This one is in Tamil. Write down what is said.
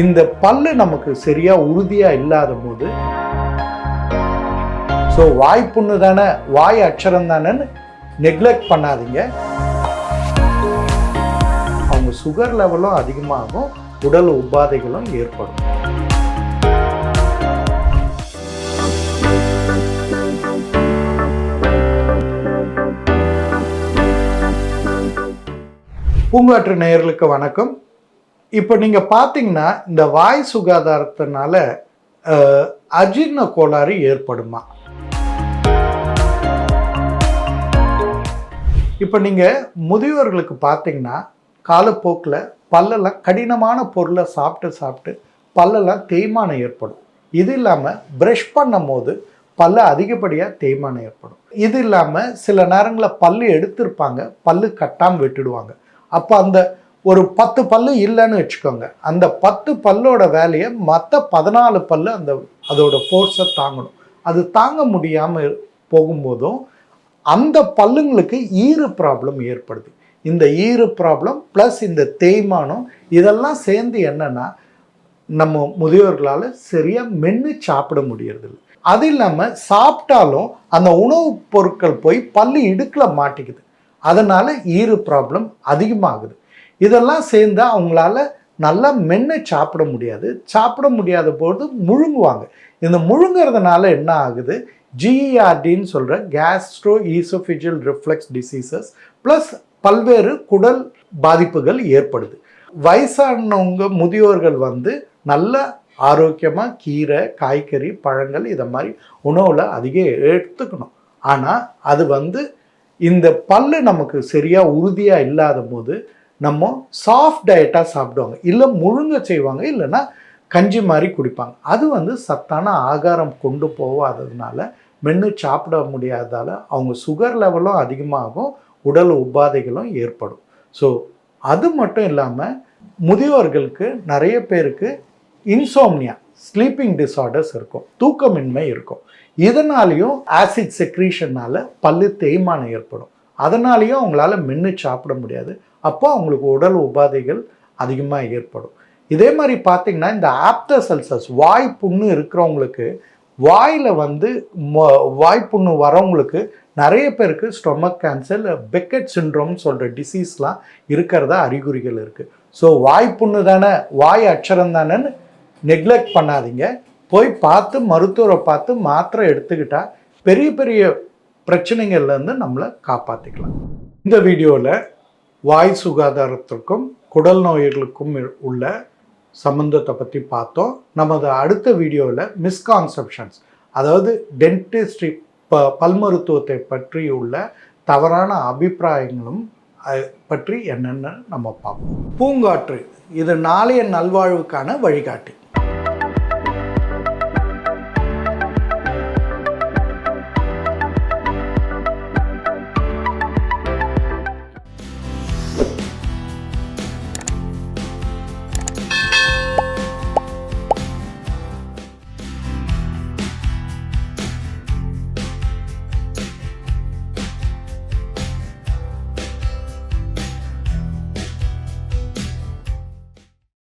இந்த பல்லு நமக்கு சரியா உறுதியா இல்லாத போது ஸோ வாய் புண்ணு தானே வாய் அக்ஷரம் தானேன்னு நெக்லெக்ட் பண்ணாதீங்க. அவங்க சுகர் லெவலும் அதிகமாகும் உடல் உபாதைகளும் ஏற்படும். பூங்காற்று நேயர்களுக்கு வணக்கம். இப்போ நீங்கள் பார்த்தீங்கன்னா இந்த வாய் சுகாதாரத்தினால அஜீர்ண கோளாறு ஏற்படுமா? இப்போ நீங்கள் முதியோர்களுக்கு பார்த்தீங்கன்னா காலப்போக்கில் பல்லெல்லாம் கடினமான பொருளை சாப்பிட்டு சாப்பிட்டு பல்லெல்லாம் தேய்மானம் ஏற்படும். இது இல்லாமல் ப்ரஷ் பண்ணும் போது பல்லு அதிகப்படியாக தேய்மானம் ஏற்படும். இது இல்லாமல் சில நேரங்களில் பல்லு எடுத்திருப்பாங்க பல்லு கட்டாமல் விட்டுடுவாங்க. அப்போ அந்த ஒரு பத்து பல்லு இல்லைன்னு வச்சுக்கோங்க. அந்த பத்து பல்லோட வேலையை மற்ற பதினாலு பல்லு அந்த அதோட ஃபோர்ஸை தாங்கணும். அது தாங்க முடியாமல் போகும்போதும் அந்த பல்லுங்களுக்கு ஈறு ப்ராப்ளம் ஏற்படுது. இந்த ஈறு ப்ராப்ளம் ப்ளஸ் இந்த தேய்மானம் இதெல்லாம் சேர்ந்து என்னென்னா நம்ம முதியோர்களால் சரியாக மென்று சாப்பிட முடியறதில்லை. அது இல்லாமல் சாப்பிட்டாலும் அந்த உணவுப் பொருட்கள் போய் பல்லு இடுக்கில் மாட்டிக்குது. அதனால் ஈறு ப்ராப்ளம் அதிகமாகுது. இதெல்லாம் சேர்ந்து அவங்களால நல்லா மென்று சாப்பிட முடியாது. சாப்பிட முடியாத போது முழுங்குவாங்க. இந்த முழுங்கிறதுனால என்ன ஆகுது? ஜிஇஆர்டின்னு சொல்கிற gastro oesophageal reflux diseases plus பல்வேறு குடல் பாதிப்புகள் ஏற்படுது. வயசானவங்க முதியோர்கள் வந்து நல்ல ஆரோக்கியமாக கீரை காய்கறி பழங்கள் இதை மாதிரி உணவில் அதிக எடுத்துக்கணும். ஆனால் அது வந்து இந்த பல்லு நமக்கு சரியாக உறுதியாக இல்லாத போது நம்ம சாஃப்ட் டயட்டாக சாப்பிடுவாங்க. இல்லை முழுங்க செய்வாங்க. இல்லைன்னா கஞ்சி மாதிரி குடிப்பாங்க. அது வந்து சத்தான ஆகாரம் கொண்டு போகாததுனால மென்று சாப்பிட முடியாததால் அவங்க சுகர் லெவலும் அதிகமாகும். உடல் உபாதைகளும் ஏற்படும். ஸோ அது மட்டும் இல்லாமல் முதியோர்களுக்கு நிறைய பேருக்கு இன்சோம்னியா ஸ்லீப்பிங் டிஸார்டர்ஸ் இருக்கும். தூக்கமின்மை இருக்கும். இதனாலையும் ஆசிட் செக்ரீஷனால் பல்லு தேய்மானம் ஏற்படும். அதனாலையும் அவங்களால மென்று சாப்பிட முடியாது. அப்போ அவங்களுக்கு உடல் உபாதைகள் அதிகமாக ஏற்படும். இதே மாதிரி பார்த்திங்கன்னா இந்த ஆப்டர் செல்சஸ் வாய் புண்ணு இருக்கிறவங்களுக்கு வாயில் வந்து மொ- வாய் புண்ணு வரவங்களுக்கு நிறைய பேருக்கு ஸ்டொமக் கேன்சர் பெக்கெட் சிண்ட்ரோம்னு சொல்கிற டிசீஸ்லாம் இருக்கிறதா அறிகுறிகள் இருக்குது ஸோ வாய் புண்ணு தானே வாய் அச்சரம் தானேன்னு நெக்லெக்ட் பண்ணாதீங்க. போய் பார்த்து மருத்துவரை பார்த்து மாத்திரை எடுத்துக்கிட்டால் பெரிய பெரிய பிரச்சனைகள்லேருந்து நம்மளை காப்பாற்றிக்கலாம் இந்த வீடியோவில் வாய் சுகாதாரத்திற்கும் குடல் நோய்களுக்கும் உள்ள சம்பந்தத்தை பற்றி பார்த்தோம். நமது அடுத்த வீடியோவில் மிஸ்கான்செப்ஷன்ஸ் அதாவது டென்டிஸ்ட்ரி ப பல் மருத்துவத்தை பற்றி உள்ள தவறான அபிப்பிராயங்களும் பற்றி என்னென்னு நம்ம பார்ப்போம். பூங்காற்று இது நாளைய நல்வாழ்வுக்கான வழிகாட்டி.